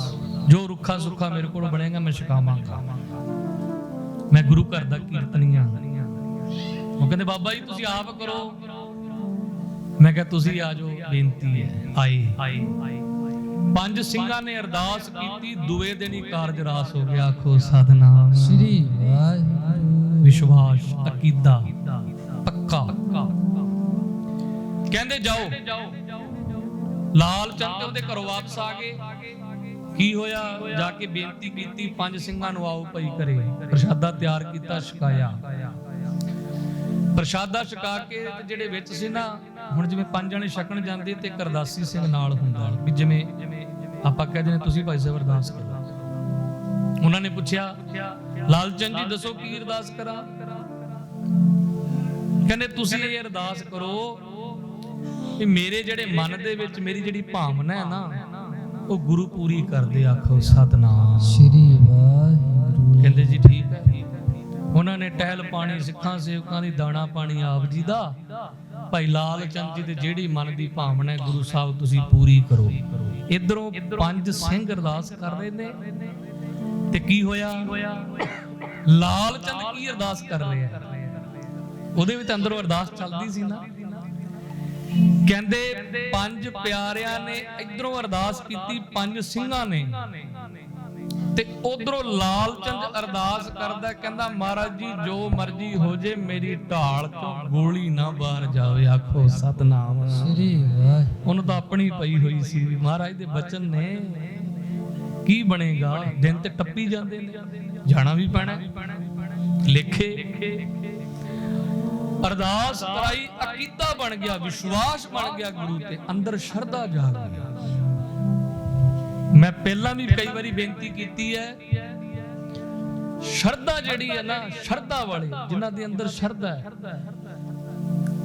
ਜੋ ਰੁੱਖਾ ਸੁੱਖਾ ਮੇਰੇ ਕੋਲ ਬਣੇਗਾ, ਮੈਂ ਛਕਾਵਾਂਗਾ। ਮੈਂ ਗੁਰੂ ਘਰ ਦਾ ਕੀਰਤਨੀਆ। ਉਹ ਕਹਿੰਦੇ ਬਾਬਾ ਜੀ ਤੁਸੀਂ ਆਪ ਕਰੋ। ਮੈਂ ਕਿਹਾ ਤੁਸੀਂ ਆ ਜਾਓ ਬੇਨਤੀ ਹੈ ਆਏ। ਪੰਜ ਸਿੰਘਾਂ ਨੇ ਅਰਦਾਸ ਕੀਤੀ ਦੁਏ ਦਿਨ ਹੀ ਕਾਰਜ ਰਾਸ ਹੋ ਗਿਆ। ਆਖੋ ਸਤਨਾਮ। ਸ੍ਰੀ ਵਾਹਿਗੁਰੂ। ਵਿਸ਼ਵਾਸ ਅਕੀਦਾ ਪੱਕਾ। ਕਹਿੰਦੇ ਜਾਓ। ਲਾਲ ਚੰਦ ਤੇ ਉਹਦੇ ਘਰੋਂ ਵਾਪਸ ਆ ਗਏ। ਕੀ ਹੋਇਆ? ਜਾ ਕੇ ਬੇਨਤੀ ਕੀਤੀ ਪੰਜ ਸਿੰਘਾਂ ਨੂੰ ਆਓ ਭਾਈ ਕਰੇ ਪ੍ਰਸ਼ਾਦਾ ਤਿਆਰ ਕੀਤਾ ਛਕਾਇਆ। ਪ੍ਰਸ਼ਾਦਾ ਛਕਾ ਕੇ ਤੇ ਜਿਹੜੇ ਵਿੱਚ ਸੀ ਨਾ ਹੁਣ ਜਿਵੇਂ ਪੰਜ ਜਣੇ ਛਕਣ ਜਾਂਦੇ ਤੇ ਕਰਦਾਸੀ ਸਿੰਘ ਨਾਲ ਹੁੰਦਾ ਵੀ ਜਿਵੇਂ ਆਪਾਂ ਕਹਿੰਦੇ ਨੇ ਤੁਸੀਂ ਭਾਈ ਸਾਹਿਬ ਅਰਦਾਸ ਕਰੋ। ਉਹਨਾਂ ਨੇ ਪੁੱਛਿਆ ਲਾਲ ਚੰਦ ਜੀ ਦੱਸੋ ਕੀ ਅਰਦਾਸ ਕਰਾਂ? ਕਹਿੰਦੇ ਤੁਸੀਂ ਇਹ ਅਰਦਾਸ ਕਰੋ ਕਿ ਮੇਰੇ ਜਿਹੜੇ ਮਨ ਦੇ ਵਿੱਚ ਮੇਰੀ ਜਿਹੜੀ ਭਾਵਨਾ ਹੈ ਨਾ ਉਹ ਗੁਰੂ ਪੂਰੀ ਕਰਦੇ ਆਖੋ ਸਤਨਾਮ। ਸ੍ਰੀ ਵਾਹਿਗੁਰੂ। ਕਹਿੰਦੇ ਜੀ ਠੀਕ ਉਹਨਾਂ ਨੇ ਟਹਿਲ ਪਾਣੀ, ਸਿੱਖਾਂ, ਸੇਵਕਾਂ ਦੀ ਦਾਣਾ ਪਾਣੀ ਆਪ ਜੀ ਦਾ। ਭਾਈ ਲਾਲ ਚੰਦ ਜੀ ਦੇ ਜਿਹੜੀ ਮਨ ਦੀ ਭਾਵਨਾ ਹੈ, ਗੁਰੂ ਸਾਹਿਬ ਤੁਸੀਂ ਪੂਰੀ ਕਰੋ। ਇਧਰੋਂ ਪੰਜ ਸਿੰਘ ਅਰਦਾਸ ਕਰ ਰਹੇ ਨੇ। ਤੇ ਕੀ ਹੋਇਆ? ਲਾਲ ਚੰਦ ਕੀ ਅਰਦਾਸ ਕਰ ਰਿਹਾ ਉਹਦੇ ਵਿੱਚ ਅੰਦਰੋਂ ਅਰਦਾਸ ਚੱਲਦੀ ਸੀ ਨਾ। ਕਹਿੰਦੇ, ਪੰਜ ਪਿਆਰਿਆਂ ਨੇ ਇਧਰੋਂ ਅਰਦਾਸ ਕੀਤੀ, ਪੰਜ ਸਿੰਘਾਂ ਨੇ। ਤੇ ਉਧਰੋਂ ਲਾਲ ਚੰਦ ਅਰਦਾਸ ਕਰਦਾ ਕਹਿੰਦਾ ਮਹਾਰਾਜ ਜੀ ਜੋ ਮਰਜ਼ੀ ਹੋ ਜੇ ਮੇਰੀ ਢਾਲ ਤੋਂ ਗੋਲੀ ਨਾ ਬਾਹਰ ਜਾਵੇ। ਆਖੋ ਸਤਨਾਮ। ਸ੍ਰੀ ਵਾਹਿਗੁਰੂ। ਉਹਨੂੰ ਤਾਂ ਆਪਣੀ ਪਈ ਹੋਈ ਸੀ ਮਹਾਰਾਜ ਦੇ ਬਚਨ ਨੇ। ਕੀ ਬਣੇਗਾ? ਦਿਨ ਤੇ ਟੱਪੀ ਜਾਂਦੇ ਨੇ। ਜਾਣਾ ਵੀ ਪੈਣਾ ਲਿਖੇ। ਅਰਦਾਸ ਕਰਾਈ ਅਕੀਦਾ ਬਣ ਗਿਆ ਵਿਸ਼ਵਾਸ ਬਣ ਗਿਆ ਗੁਰੂ ਤੇ। ਅੰਦਰ ਸ਼ਰਧਾ ਜਾਗ ਗਈ। ਮੈਂ ਪਹਿਲਾਂ ਵੀ ਕਈ ਵਾਰੀ ਬੇਨਤੀ ਕੀਤੀ ਹੈ ਸ਼ਰਧਾ ਜਿਹੜੀ ਹੈ ਨਾ ਸ਼ਰਧਾ ਵਾਲੇ ਜਿਨ੍ਹਾਂ ਦੇ ਅੰਦਰ ਸ਼ਰਧਾ ਹੈ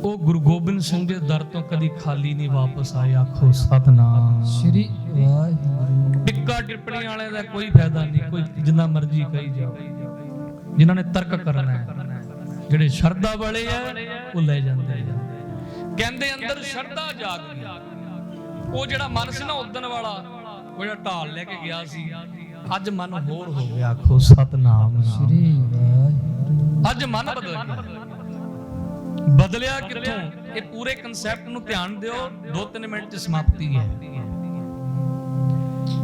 ਉਹ ਗੁਰੂ ਗੋਬਿੰਦ ਸਿੰਘ ਦੇ ਦਰ ਤੋਂ ਕਦੀ ਖਾਲੀ ਨਹੀਂ ਵਾਪਸ ਆਏ ਆਖੋ ਸਤਨਾਮ। ਸ੍ਰੀ ਵਾਹਿਗੁਰੂ। ਟਿੱਕਾ ਟਿੱਪਣੀ ਵਾਲਿਆਂ ਦਾ ਕੋਈ ਫਾਇਦਾ ਨਹੀਂ ਕੋਈ ਜਿੰਨਾ ਮਰਜ਼ੀ ਕਹੀ ਜਾਓ ਜਿਨ੍ਹਾਂ ਨੇ ਤਰਕ ਕਰਨਾ ਹੈ ਜਿਹੜੇ ਸ਼ਰਧਾ ਵਾਲੇ ਆ ਉਹ ਲੈ ਜਾਂਦੇ ਆ। ਕਹਿੰਦੇ ਅੰਦਰ ਸ਼ਰਧਾ ਜਾਗ ਗਈ ਉਹ ਜਿਹੜਾ ਮਨ ਸੀ ਨਾ ਉਦਣ ਵਾਲਾ ਉਹ ਜਿਹੜਾ ਢਾਲ ਲੈ ਕੇ ਗਿਆ ਸੀ। ਅੱਜ ਮਨ ਹੋਰ ਹੋ ਗਿਆ। ਆਖੋ ਸਤਨਾਮ ਸ੍ਰੀ ਵਾਹਿਗੁਰੂ। ਅੱਜ ਮਨ ਬਦਲ ਗਿਆ। ਬਦਲਿਆ ਕਿੱਥੋਂ? ਇਹ ਪੂਰੇ ਕਨਸੈਪਟ ਨੂੰ ਧਿਆਨ ਦਿਓ। 2-3 ਮਿੰਟ ਚ ਸਮਾਪਤੀ ਹੈ।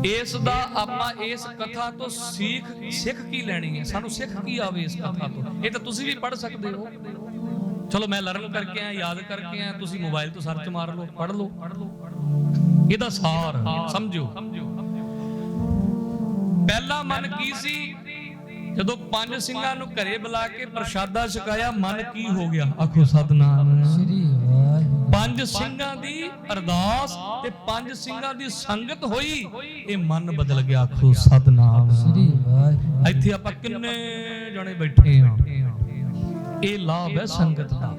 ਇਸ ਦਾ ਆਪਾਂ ਇਸ ਕਥਾ ਤੋਂ ਸਿੱਖ ਸਿੱਖ ਕੀ ਲੈਣੀ ਹੈ? ਸਾਨੂੰ ਸਿੱਖ ਕੀ ਆਵੇ ਇਸ ਕਥਾ ਤੋਂ? ਇਹ ਤਾਂ ਤੁਸੀਂ ਵੀ ਪੜ੍ਹ ਸਕਦੇ ਹੋ। ਚਲੋ ਮੈਂ ਲਰਨ ਕਰਕੇ ਆਇਆ ਯਾਦ ਕਰਕੇ ਆਇਆ। ਤੁਸੀਂ ਮੋਬਾਈਲ ਤੋਂ ਸਰਚ ਮਾਰ ਲਓ ਪੜ੍ਹ ਲਓ। ਇਹਦਾ ਸਾਰ ਸਮਝੋ। ਪਹਿਲਾ ਮਨ ਕੀ ਸੀ? ਜਦੋਂ ਪੰਜ ਸਿੰਘਾਂ ਨੂੰ ਘਰੇ ਬੁਲਾ ਕੇ ਪ੍ਰਸ਼ਾਦਾ ਛਕਾਇਆ ਮਨ ਕੀ ਹੋ ਗਿਆ? ਆਖੋ ਸਤਨਾਮ। ਸ੍ਰੀ ਵਾਹਿਗੁਰੂ। ਪੰਜ ਸਿੰਘਾਂ ਦੀ ਅਰਦਾਸ ਤੇ ਪੰਜ ਸਿੰਘਾਂ ਦੀ ਸੰਗਤ ਹੋਈ ਇਹ ਮਨ ਬਦਲ ਗਿਆ ਆਖੋ ਸਤਨਾਮ। ਸ੍ਰੀ ਵਾਹਿਗੁਰੂ। ਇੱਥੇ ਆਪਾਂ ਕਿੰਨੇ ਜਣੇ ਬੈਠੇ ਆ ਇਹ ਲਾਭ ਹੈ ਸੰਗਤ ਦਾ।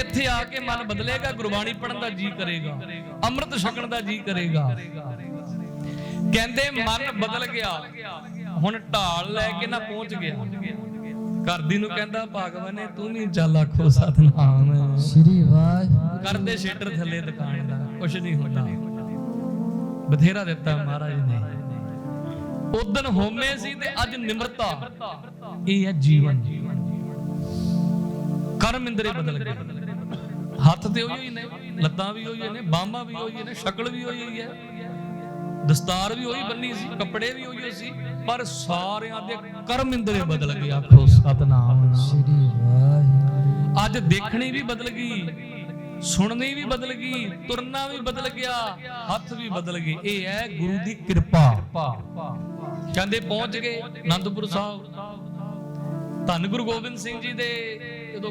ਇੱਥੇ ਆ ਕੇ ਮਨ ਬਦਲੇਗਾ ਗੁਰਬਾਣੀ ਪੜਨ ਦਾ ਜੀ ਕਰੇਗਾ। ਅੰਮ੍ਰਿਤ ਛਕਣ ਦਾ ਜੀ ਕਰੇਗਾ। ਕਹਿੰਦੇ ਮਨ ਬਦਲ ਗਿਆ। ਹੁਣ ਢਾਲ ਲੈ ਕੇ ਨਾ ਪਹੁੰਚ ਗਿਆ। ਘਰ ਦੀ ਨੂੰ ਕਹਿੰਦਾ ਭਗਵਾਨੇ ਤੂੰ ਵੀ ਚੱਲ ਆਖੋ ਸਤਨਾਮ। ਸ੍ਰੀ ਵਾਹਿਗੁਰੂ। ਕਰਦੇ ਸ਼ੇਟਰ ਥੱਲੇ ਦੁਕਾਨ ਦਾ ਕੁਛ ਨਹੀਂ ਹੁੰਦਾ। ਬਥੇਰਾ ਦਿੱਤਾ ਮਹਾਰਾਜ ਨੇ। ਉਦਨ ਹੋਮੇ ਸੀ ਤੇ ਅੱਜ ਨਿਮਰਤਾ। ਇਹ ਹੈ ਜੀਵਨ। ਕਰਮ ਇੰਦਰੇ ਬਦਲ ਗਏ। ਹੱਥ ਤੇ ਉਹੀ ਨੇ ਲੱਤਾਂ ਵੀ ਉਹੀ ਨੇ ਬਾਹਾਂ ਵੀ ਉਹੀ ਨੇ ਸ਼ਕਲ ਵੀ ਉਹੀ ਹੈ। ਦਸਤਾਰ ਵੀ ਉਹੀ ਬੰਨੀ ਸੀ ਕੱਪੜੇ ਵੀ ਉਹੀ ਸੀ ਪਰ ਸਾਰਿਆਂ ਦੇ ਕਰਮ ਇੰਦਰੇ ਬਦਲ ਗਏ ਆਖੋ ਸਤਨਾਮ। ਸ੍ਰੀ ਵਾਹਿਗੁਰੂ। ਅੱਜ ਦੇਖਣੀ ਵੀ ਬਦਲ ਗਈ ਸੁਣਨੀ ਵੀ ਬਦਲ ਗਈ ਤੁਰਨਾ ਵੀ ਬਦਲ ਗਿਆ ਹੱਥ ਵੀ ਬਦਲ ਗਏ। ਇਹ ਹੈ ਗੁਰੂ ਦੀ ਕਿਰਪਾ। ਕਹਿੰਦੇ ਪਹੁੰਚ ਗਏ ਆਨੰਦਪੁਰ ਸਾਹਿਬ। ਧੰਨ ਗੁਰੂ ਗੋਬਿੰਦ ਸਿੰਘ ਜੀ ਦੇ ਜਦੋਂ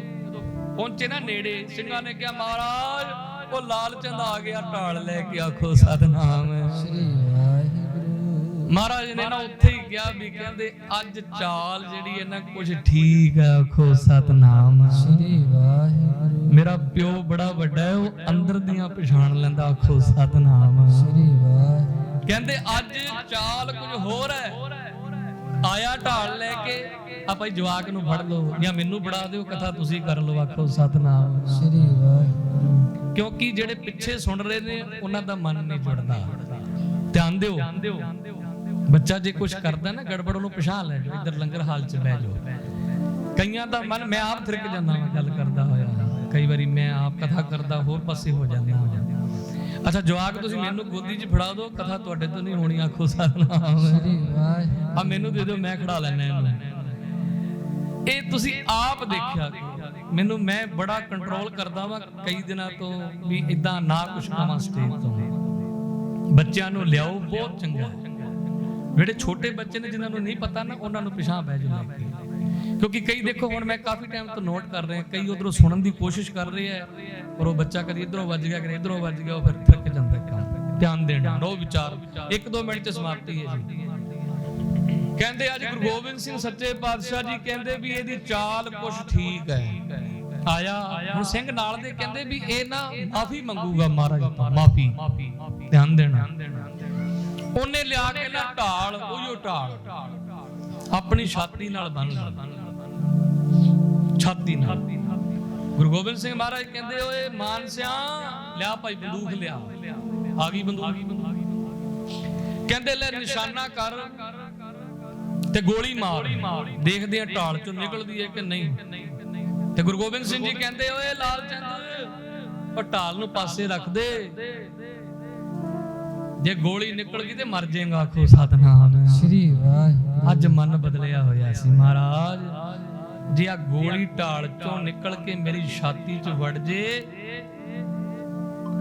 ਪਹੁੰਚੇ ਨਾ ਨੇੜੇ ਸਿੰਘਾਂ ਨੇ ਕਿਹਾ ਮਹਾਰਾਜ ਉਹ ਲਾਲ ਚੰਦ ਆ ਗਿਆ ਢਾਲ ਲੈ ਕੇ ਆਖੋ ਸਤਨਾਮ। ਸ੍ਰੀ ਮਹਾਰਾਜ ਨੇ ਨਾ ਉੱਥੇ ਹੀ ਕਿਹਾ ਵੀ ਕਹਿੰਦੇ ਅੱਜ ਚਾਲ ਜਿਹੜੀ ਹੈ ਨਾ ਕੁਝ ਠੀਕ ਹੈ ਆਖੋ ਸਤਨਾਮ ਸ੍ਰੀ ਵਾਹਿਗੁਰੂ। ਮੇਰਾ ਪਿਓ ਬੜਾ ਵੱਡਾ ਹੈ ਉਹ ਅੰਦਰ ਦੀਆਂ ਪਛਾਣ ਲੈਂਦਾ ਆਖੋ ਸਤਨਾਮ ਸ੍ਰੀ ਵਾਹਿਗੁਰੂ। ਕਹਿੰਦੇ ਅੱਜ ਚਾਲ ਕੁਝ ਹੋਰ ਹੈ। ਆਇਆ ਢਾਲ ਲੈ ਕੇ ਆ ਭਾਈ ਜਵਾਕ ਨੂੰ ਫੜ ਲਓ ਜਾਂ ਮੈਨੂੰ ਫੜਾ ਦਿਓ ਕਥਾ ਤੁਸੀਂ ਕਰ ਲਓ ਆਖੋ ਸਤਨਾਮ ਸ੍ਰੀ ਵਾਹਿਗੁਰੂ। ਕਿਉਂਕਿ ਜਿਹੜੇ ਪਿੱਛੇ ਸੁਣ ਰਹੇ ਨੇ ਉਹਨਾਂ ਦਾ ਮਨ ਨਹੀਂ ਜੁੜਦਾ। ਧਿਆਨ ਦਿਓ। ਬੱਚਾ ਜੇ ਕੁਝ ਕਰਦਾ ਨਾ ਗੜਬੜ ਉਹਨੂੰ ਪਛਾਣ ਲੈ ਇੱਧਰ ਲੰਗਰ ਹਾਲ 'ਚ ਬਹਿ ਜਾਓ। ਕਈਆਂ ਦਾ ਮਨ ਮੈਂ ਆਪ ਥਿਰਕ ਜਾਂਦਾ ਹਾਂ ਗੱਲ ਕਰਦਾ ਹੋਇਆ। ਕਈ ਵਾਰੀ ਮੈਂ ਆਪ ਕਥਾ ਕਰਦਾ ਹੋਰ ਪਾਸੇ ਹੋ ਜਾਂਦਾ ਹਾਂ ਅੱਛਾ ਜਵਾਕ ਤੁਸੀਂ ਮੈਨੂੰ ਗੋਦੀ 'ਚ ਫੜਾ ਦਿਓ ਕਥਾ ਤੁਹਾਡੇ ਤੋਂ ਨਹੀਂ ਹੋਣੀ ਆਖੋ ਸਤਨਾਮ ਸ੍ਰੀ ਵਾਹਿਗੁਰੂ। ਆ ਮੈਨੂੰ ਦੇ ਦਿਓ ਮੈਂ ਖੜਾ ਲੈਣਾ ਇਹਨੂੰ। ਇਹ ਤੁਸੀਂ ਆਪ ਦੇਖਿਆ। ਮੈਨੂੰ ਮੈਂ ਬੜਾ ਕੰਟਰੋਲ ਕਰਦਾ ਵਾਂ ਕਈ ਦਿਨਾਂ ਤੋਂ ਵੀ ਇਦਾਂ ਨਾ ਕੁਛ ਕਵਾਂ ਸਟੇਜ ਤੋਂ। ਬੱਚਿਆਂ ਨੂੰ ਲਿਆਓ ਬਹੁਤ ਚੰਗਾ। ਹੈ ਜਿਹੜੇ ਛੋਟੇ ਬੱਚੇ ਨੇ ਜਿਨ੍ਹਾਂ ਨੂੰ ਨਹੀਂ ਪਤਾ ਨਾ, ਉਹਨਾਂ ਨੂੰ ਪਿਛਾਂ ਬਹਿ ਜਾਓ ਕਿਉਂਕਿ ਕਈ ਦੇਖੋ, ਹੁਣ ਮੈਂ ਕਾਫੀ ਟਾਈਮ ਤੋਂ ਨੋਟ ਕਰ ਰਿਹਾ, ਕਈ ਉਧਰੋਂ ਸੁਣਨ ਦੀ ਕੋਸ਼ਿਸ਼ ਕਰ ਰਹੇ ਆ, ਪਰ ਉਹ ਬੱਚਾ ਕਦੀ ਇਧਰੋਂ ਵੱਜ ਗਿਆ, ਕਦੀ ਇਧਰੋਂ ਵੱਜ ਗਿਆ, ਉਹ ਫਿਰ ਥੱਕ ਜਾਂਦਾ ਕੰਮ ਧਿਆਨ ਦੇਣਾ ਰੋ ਵਿਚਾਰ ਇੱਕ ਦੋ ਮਿੰਟ ਚ ਸਮਾਪਤੀ ਹੈ ਜੀ। ਕਹਿੰਦੇ ਅੱਜ ਗੁਰੂ ਗੋਬਿੰਦ ਸਿੰਘ ਸੱਚੇ ਪਾਤਸ਼ਾਹ ਜੀ ਕਹਿੰਦੇ ਵੀ ਇਹਦੀ ਚਾਲ ਕੁਛ ਠੀਕ ਹੈ। ਆਇਆ, ਹੁਣ ਸਿੰਘ ਨਾਲ ਦੇ ਕਹਿੰਦੇ ਵੀ ਇਹ ਨਾ ਮਾਫੀ ਮੰਗੂਗਾ ਮਹਾਰਾਜ ਤੋਂ, ਮਾਫੀ। ਧਿਆਨ ਦੇਣਾ। ਉਹਨੇ ਲਿਆ ਕੇ ਨਾ ਢਾਲ, ਉਹੀਓ ਢਾਲ। ਆਪਣੀ ਛਾਤੀ ਨਾਲ ਬੰਨ ਲਈ ਛਾਤੀ ਨਾਲ। ਗੁਰੂ ਗੋਬਿੰਦ ਸਿੰਘ ਮਹਾਰਾਜ ਕਹਿੰਦੇ, ਓਏ ਮਾਨਸਿਆ, ਲਿਆ ਭਾਈ ਬੰਦੂਕ ਲਿਆ। ਆ ਗਈ ਬੰਦੂਕ। ਕਹਿੰਦੇ, ਲੈ ਨਿਸ਼ਾਨਾ ਕਰ ਤੇ ਗੋਲੀ ਮਾਰ। ਦੇਖਦੇ ਆ ਢਾਲ ਚੋਂ ਨਿਕਲਦੀ ਹੈ ਕਿ ਨਹੀਂ? ਤੇ ਗੁਰੂ ਗੋਬਿੰਦ ਸਿੰਘ ਜੀ ਕਹਿੰਦੇ, ਓਏ ਲਾਲ ਚੰਦ, ਉਹ ਢਾਲ ਨੂੰ ਪਾਸੇ ਰੱਖ ਦੇ। ਜੇ ਗੋਲੀ ਨਿਕਲ ਗਈ ਤੇ ਮਰ ਜਾਏਗਾ ਆਖੋ ਸਤਨਾਮ। ਸ੍ਰੀ ਵਾਹਿਗੁਰੂ। ਅੱਜ ਮਨ ਬਦਲਿਆ ਹੋਇਆ ਸੀ ਮਹਾਰਾਜ। ਜੇ ਆ ਗੋਲੀ ਢਾਲ ਚੋਂ ਨਿਕਲ ਕੇ ਮੇਰੀ ਛਾਤੀ 'ਚ ਵੜ ਜੇ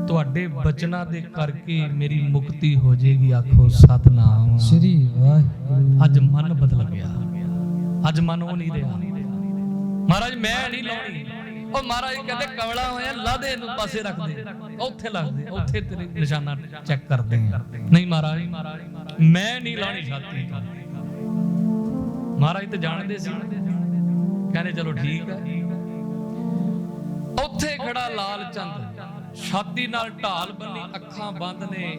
ਤੁਹਾਡੇ ਬਚਨਾਂ ਦੇ ਕਰਕੇ ਮੇਰੀ ਮੁਕਤੀ ਹੋ ਜੇਗੀ ਆਖੋ ਸਤਨਾਮ। ਸ੍ਰੀ ਵਾਹਿਗੁਰੂ। ਅੱਜ ਮਨ ਬਦਲ ਗਿਆ। ਅੱਜ ਮਨ ਉਹ ਨਹੀਂ ਰਿਹਾ। ਮਹਾਰਾਜ ਮੈਂ ਨਹੀਂ ਲਾਉਣੀ। ਉਹ ਮਹਾਰਾਜ ਕਹਿੰਦੇ ਕਵਲਾ ਹੋਇਆ ਲਾਦੇ ਨੂੰ ਪਾਸੇ ਰੱਖ ਦੇ ਉੱਥੇ ਲੱਗ ਉੱਥੇ ਤੇਰੇ ਨਿਸ਼ਾਨਾ ਚੈੱਕ ਕਰਦੇ ਆ। ਨਹੀਂ ਮਹਾਰਾਜ, ਮੈਂ ਨਹੀਂ ਲਾਉਣੀ ਛਾਤੀ ਮਹਾਰਾਜ ਤੇ ਜਾਣਦੇ ਸੀ। ਕਹਿੰਦੇ ਚਲੋ ਠੀਕ ਹੈ ਉੱਥੇ ਖੜਾ ਲਾਲ ਚੰਦ। ਛਾਤੀ ਨਾਲ ਢਾਲ ਬੰਨੀ, ਅੱਖਾਂ ਬੰਦ ਨੇ।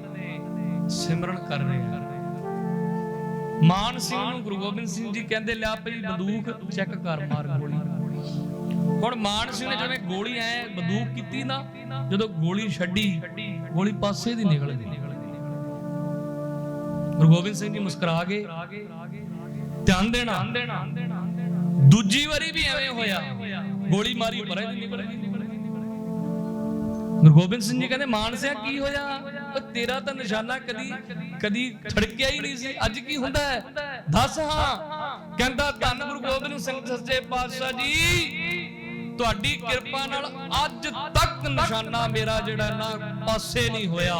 ਸਿਮਰਨ ਕਰ ਰਿਹਾ। ਮਾਨ ਸਿੰਘ ਨੂੰ ਗੁਰੂ ਗੋਬਿੰਦ ਸਿੰਘ ਜੀ ਕਹਿੰਦੇ, ਲਿਆ ਭਈ ਬੰਦੂਕ ਚੈੱਕ ਕਰ ਮਾਰ ਗੋਲੀ। ਹੁਣ ਮਾਨ ਸਿੰਘ ਨੇ ਜਿਵੇਂ ਗੋਲੀ ਐ ਬੰਦੂਕ ਕੀਤੀ ਨਾ, ਜਦੋਂ ਗੋਲੀ ਛੱਡੀ, ਗੋਲੀ ਪਾਸੇ ਦੀ ਨਿਕਲ ਗਈ। ਗੁਰੂ ਗੋਬਿੰਦ ਸਿੰਘ ਜੀ ਮੁਸਕਰਾ ਗਏ। ਧਿਆਨ ਦੇਣਾ, ਦੂਜੀ ਵਾਰੀ ਵੀ ਐਵੇਂ ਹੋਇਆ। ਗੋਲੀ ਮਾਰੀ, ਪਰੇ ਦੀ ਨਿਕਲ ਗਈ। ਗੁਰੂ ਗੋਬਿੰਦ ਸਿੰਘ ਜੀ ਕਹਿੰਦੇ, ਮਾਨਸਿਆ ਕੀ ਹੋਇਆ? ਉਹ ਤੇਰਾ ਤਾਂ ਨਿਸ਼ਾਨਾ ਕਦੀ ਕਦੀ ਛੜਕਿਆ ਹੀ ਨਹੀਂ ਸੀ। ਅੱਜ ਕੀ ਹੁੰਦਾ ਹੈ? ਦੱਸ ਹਾਂ। ਕਹਿੰਦਾ ਧੰਨ ਗੁਰੂ ਗੋਬਿੰਦ ਸਿੰਘ ਸੱਚੇ ਪਾਤਸ਼ਾਹ ਜੀ। ਤੁਹਾਡੀ ਕਿਰਪਾ ਨਾਲ ਅੱਜ ਤੱਕ ਨਿਸ਼ਾਨਾ ਮੇਰਾ ਜਿਹੜਾ ਨਾ ਪਾਸੇ ਨਹੀਂ ਹੋਇਆ।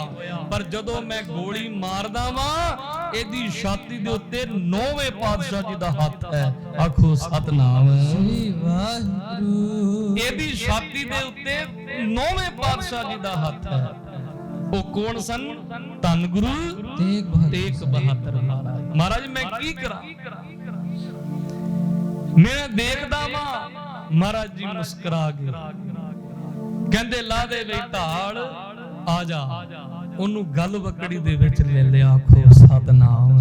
ਪਰ ਜਦੋਂ ਮੈਂ ਗੋਲੀ ਮਾਰਦਾ ਵਾਂ, ਇਹਦੀ ਛਾਤੀ ਦੇ ਉੱਤੇ ਨੌਵੇਂ ਪਾਤਸ਼ਾਹ ਜੀ ਦਾ ਹੱਥ ਹੈ। ਆਖੋ ਸਤਨਾਮ। ਸ੍ਰੀ ਵਾਹਿਗੁਰੂ ਇਹਦੀ ਛਾਤੀ ਦੇ ਉੱਤੇ ਨੌਵੇਂ ਪਾਤਸ਼ਾਹ ਜੀ ਦਾ ਹੱਥ ਹੈ। ਉਹ ਕੌਣ ਸਨ? ਧੰਨ ਗੁਰੂ ਤੇਗ ਬਹਾਦਰ ਮਹਾਰਾਜ, ਮੈਂ ਕੀ ਕਰਾਂ? ਮੈਂ ਦੇਖਦਾ ਵਾਂ ਮਹਾਰਾਜ ਜੀ ਮੁਸਕਰਾ ਗਏ। ਕਹਿੰਦੇ, ਲਾ ਦੇ ਵੇ ਢਾਲ ਆ ਜਾ। ਉਹਨੂੰ ਗੱਲ ਬੱਕੜੀ ਦੇ ਵਿੱਚ ਲੈ ਲਿਆ, ਆਖੋ, ਸਤਨਾਮ।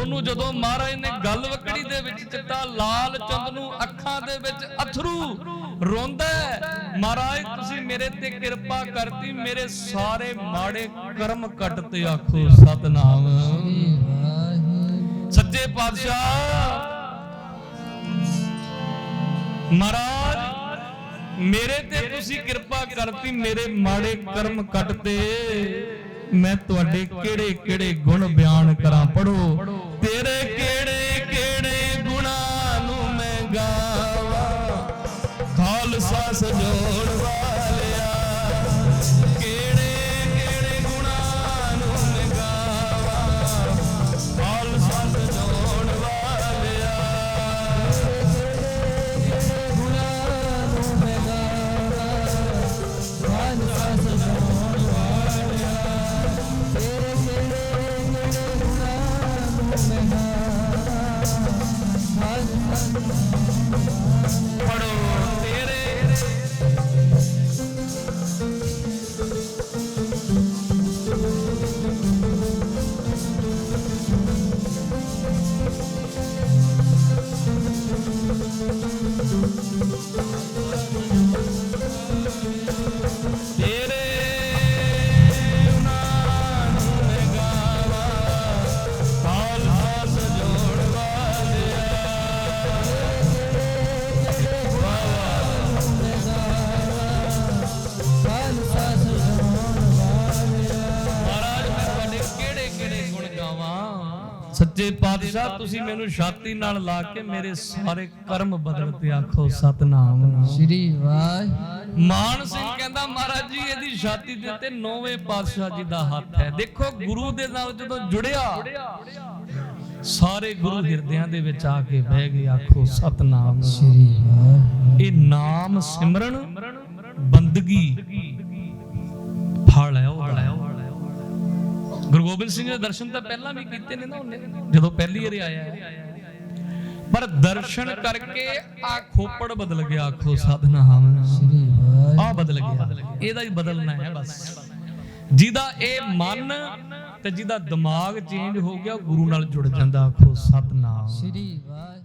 ਉਹਨੂੰ ਜਦੋਂ ਮਹਾਰਾਜ ਨੇ ਗੱਲ ਵਕੜੀ ਦੇ ਵਿੱਚ ਚਿੱਟਾ, ਲਾਲ ਚੰਦ ਨੂੰ ਅੱਖਾਂ ਦੇ ਵਿੱਚ ਅਥਰੂ ਰੋਂਦਾ ਮਹਾਰਾਜ, ਤੁਸੀਂ ਮੇਰੇ ਤੇ ਕਿਰਪਾ ਕਰਤੀ, ਮੇਰੇ ਸਾਰੇ ਮਾੜੇ ਕਰਮ ਕੱਟ ਤੇ ਆਖੋ, ਸਤਨਾਮ। ਸ੍ਰੀ ਸੱਚੇ ਪਾਤਸ਼ਾਹ ਮਹਾਰਾਜ, ਮੇਰੇ ਤੇ ਤੁਸੀਂ ਕਿਰਪਾ ਕਰਤੀ, ਮੇਰੇ ਮਾੜੇ ਕਰਮ ਕੱਟਤੇ। ਮੈਂ ਤੁਹਾਡੇ ਕਿਹੜੇ ਕਿਹੜੇ ਗੁਣ ਬਿਆਨ ਕਰਾਂ? ਪੜੋ ਤੇਰੇ ਕਿਹੜੇ ਕਿਹੜੇ ਗੁਣਾਂ ਨੂੰ ਮੈਂ ਗਾਵਾਂ? ਖਾਲਸਾ ਸਜੋੜ ਸੱਚੇ ਪਾਤਸ਼ਾਹ ਤੁਸੀਂ ਮੈਨੂੰ ਛਾਤੀ ਨਾਲ ਲਾ ਕੇ ਮੇਰੇ ਸਾਰੇ ਕਰਮ ਬਦਲ ਤੇ ਆਖੋ ਸਤਨਾਮ। ਸ੍ਰੀ ਵਾਹਿਗੁਰੂ। ਮਾਨ ਸਿੰਘ ਕਹਿੰਦਾ ਮਹਾਰਾਜ ਜੀ ਇਹਦੀ ਛਾਤੀ ਦੇ ਉੱਤੇ ਨੌਵੇਂ ਪਾਤਸ਼ਾਹ ਜੀ ਦਾ ਹੱਥ ਹੈ। ਦੇਖੋ ਗੁਰੂ ਦੇ ਨਾਲ ਜਦੋਂ ਜੁੜਿਆ ਸਾਰੇ ਗੁਰੂ ਹਿਰਦਿਆਂ ਦੇ ਵਿੱਚ ਆ ਕੇ ਬਹਿ ਗਏ ਆਖੋ ਸਤਨਾਮ। ਸ੍ਰੀ ਵਾਹਿਗੁਰੂ। ਇਹ ਨਾਮ ਸਿਮਰਨ ਬੰਦਗੀ ਫਲ ਹੈ ਉਹਦਾ। ਗੁਰੂ ਗੋਬਿੰਦ ਸਿੰਘ ਜੀ ਦੇ ਦਰਸ਼ਨ ਤਾਂ ਪਹਿਲਾਂ ਵੀ ਕੀਤੇ ਨੇ ਨਾ ਉਹਨੇ, ਜਦੋਂ ਪਹਿਲੀ ਵਾਰੀ ਆਇਆ। ਪਰ ਦਰਸ਼ਨ ਕਰਕੇ ਆ ਖੋਪੜ ਬਦਲ ਗਿਆ, ਆਖੋ ਸਾਧਨਾ ਸ੍ਰੀ ਆ ਬਦਲ ਗਿਆ। ਇਹਦਾ ਹੀ ਬਦਲਣਾ ਹੈ ਬਸ। ਜਿਹਦਾ ਇਹ ਮਨ ਤੇ ਜਿਹਦਾ ਦਿਮਾਗ ਚੇਂਜ ਹੋ ਗਿਆ, ਉਹ ਗੁਰੂ ਨਾਲ ਜੁੜ ਜਾਂਦਾ, ਆਖੋ ਸਤਨਾਮ ਸ੍ਰੀ ਵਾਹਿਗੁਰੂ।